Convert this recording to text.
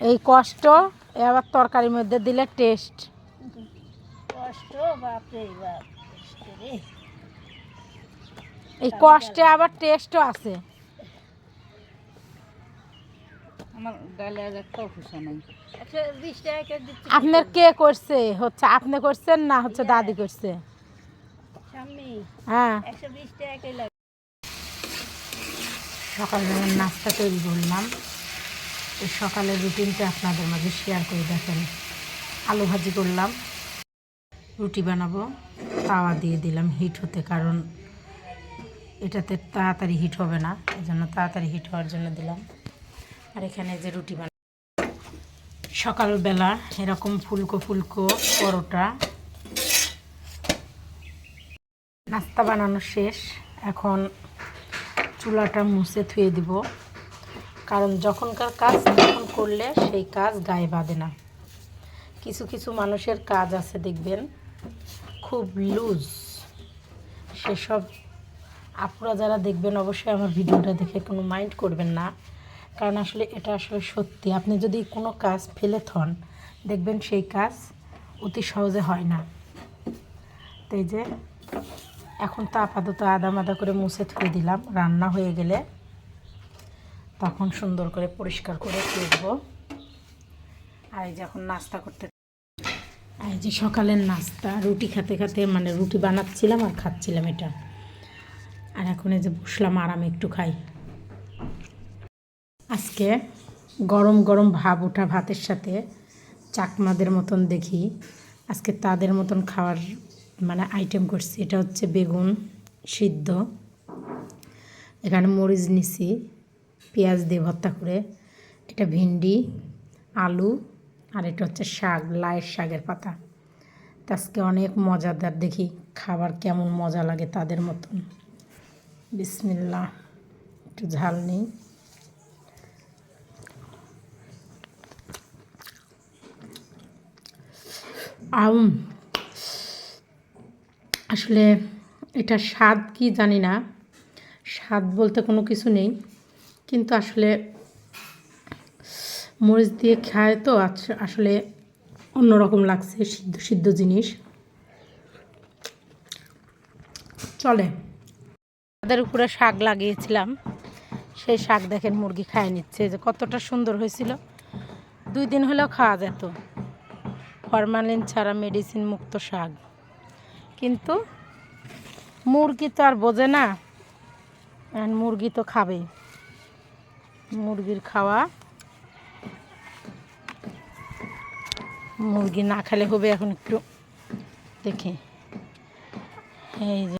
এই কষ্ট আবার তরকারির মধ্যে দিলে টেস্ট কষ্ট বাপরে বাপ এই কষ্টে আবার টেস্টও আছে। দিচ্ছি। আপনার কে করছে? হচ্ছে আপনি করছেন না হচ্ছে দাদি করছে? হ্যাঁ। সকালবেলার নাস্তা তৈরি করলাম। সকালের রুটিনটা আপনাদের মাঝে শেয়ার করে দেখেন। আলু ভাজি করলাম, রুটি বানাবো, তাওয়া দিয়ে দিলাম হিট হতে, কারণ এটাতে তাড়াতাড়ি হিট হবে না এই জন্য তাড়াতাড়ি হিট হওয়ার জন্য দিলাম। আর এখানে যে রুটি বানা সকালবেলা এরকম ফুলকো ফুলকো পরোটা। নাস্তা বানানো শেষ, এখন চুলাটা মুছে থুয়ে দিব। কারণ যখনকার কাজ তখন করলে সেই কাজ গায়ে বাঁধে না। কিছু কিছু মানুষের কাজ আছে দেখবেন, খুব লুজ সেসব আপুরা যারা দেখবেন অবশ্যই আমার ভিডিওটা দেখে কোনো মাইন্ড করবেন না। কারণ আসলে এটা আসলে সত্যি। আপনি যদি কোনো কাজ ফেলে থন, দেখবেন সেই কাজ অতি সহজে হয় না। তো এই যে, এখন তো আপাতত আদা মাদা করে মুছে ধুয়ে দিলাম। রান্না হয়ে গেলে তখন সুন্দর করে পরিষ্কার করে দেবো আর এই যে এখন নাস্তা করতে এই যে সকালের নাস্তা, রুটি খেতে খেতে মানে রুটি বানাচ্ছিলাম আর খাচ্ছিলাম এটা। আর এখন এই যে বসলাম আরামে একটু খাই। আজকে গরম গরম ভাব ওঠা ভাতের সাথে চাকমাদের মতন দেখি। আজকে তাদের মতন খাওয়ার মানে আইটেম করছি। এটা হচ্ছে বেগুন সিদ্ধ। এখানে মরিচ নিছি। পেঁয়াজ দিয়ে ভর্তা করে, এটা ভিন্ডি, আলু, আর এটা হচ্ছে শাক লায়ের শাকের পাতা। আজকে অনেক মজাদার, দেখি খাবার কেমন মজা লাগে তাদের মতন। বিসমিল্লা একটু ঝাল নেই। আম, আসলে এটা স্বাদ কি জানি না। স্বাদ বলতে কোনো কিছু নেই। কিন্তু আসলে মরিচ দিয়ে খায় তো আসলে অন্যরকম লাগছে সিদ্ধ সিদ্ধ জিনিস। চলে। তাদের উপরে শাক লাগিয়েছিলাম। সেই শাক দেখেন মুরগি খায় নিচ্ছে, যে কতটা সুন্দর হয়েছিল। দুই দিন হলেও খাওয়া যেত। ফরমালিন ছাড়া মেডিসিন মুক্ত শাক। কিন্তু মুরগি তো আর বোঝে না। মুরগি তো খাবেই। মুরগির খাওয়া। মুরগি না খেলে হবে এখন একটু দেখি। এই যে